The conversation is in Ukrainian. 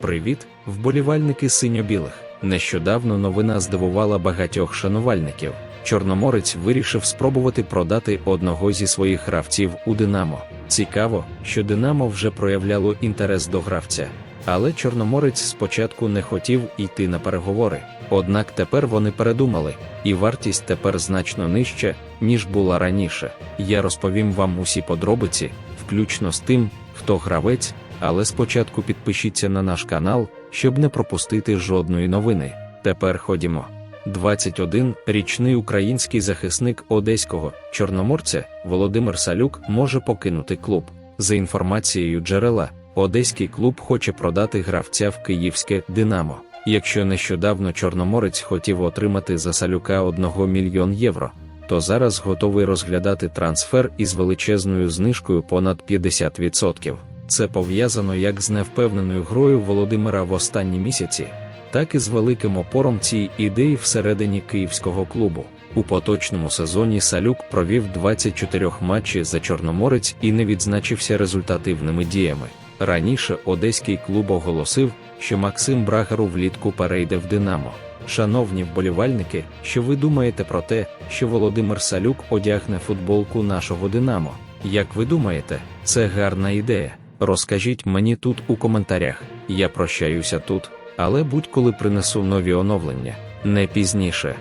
Привіт, вболівальники синьо-білих. Нещодавно новина здивувала багатьох шанувальників. Чорноморець вирішив спробувати продати одного зі своїх гравців у Динамо. Цікаво, що Динамо вже проявляло інтерес до гравця. Але Чорноморець спочатку не хотів йти на переговори. Однак тепер вони передумали, і вартість тепер значно нижча, ніж була раніше. Я розповім вам усі подробиці, включно з тим, хто гравець, але спочатку підпишіться на наш канал, щоб не пропустити жодної новини. Тепер ходімо. 21-річний український захисник одеського чорноморця Володимир Салюк може покинути клуб. За інформацією джерела, одеський клуб хоче продати гравця в київське Динамо. Якщо нещодавно Чорноморець хотів отримати за Салюка 1 мільйон євро, то зараз готовий розглядати трансфер із величезною знижкою понад 50%. Це пов'язано як з невпевненою грою Володимира в останні місяці, так і з великим опором цієї ідеї всередині київського клубу. У поточному сезоні Салюк провів 24 матчі за Чорноморець і не відзначився результативними діями. Раніше одеський клуб оголосив, що Максим Брагару влітку перейде в Динамо. Шановні вболівальники, що ви думаєте про те, що Володимир Салюк одягне футболку нашого Динамо? Як ви думаєте, це гарна ідея? Розкажіть мені тут у коментарях. Я прощаюся тут, але будь-коли принесу нові оновлення, не пізніше.